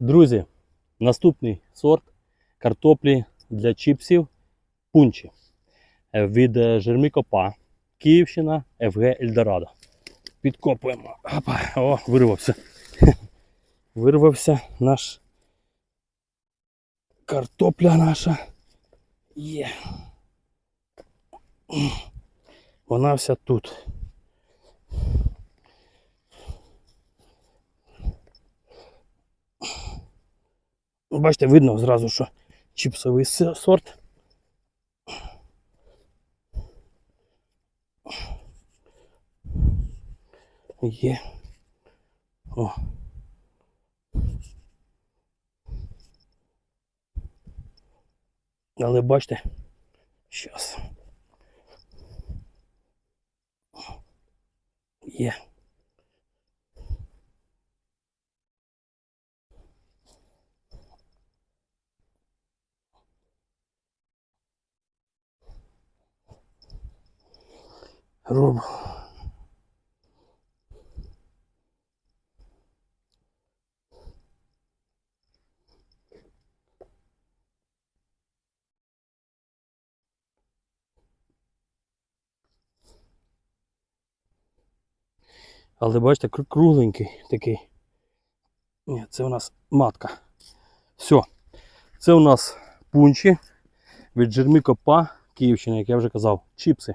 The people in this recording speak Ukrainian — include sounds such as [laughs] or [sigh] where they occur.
Друзі, наступний сорт картоплі для чіпсів пунчі від е, Жермікопа, Київщина, ФГ Ельдорадо. Підкопуємо. Опа, о, вирвався. [laughs] Вирвався наш картопля наша. Є. Вона вся тут. Бачите, видно зразу, що чіпсовий сорт. Є. О. Але бачите, щас. Є. Роб. Але бачите, кру- кругленький такий. Ні, це у нас матка. Все. Це у нас пунчі від Джермі Копа Київщина, як я вже казав, чіпси.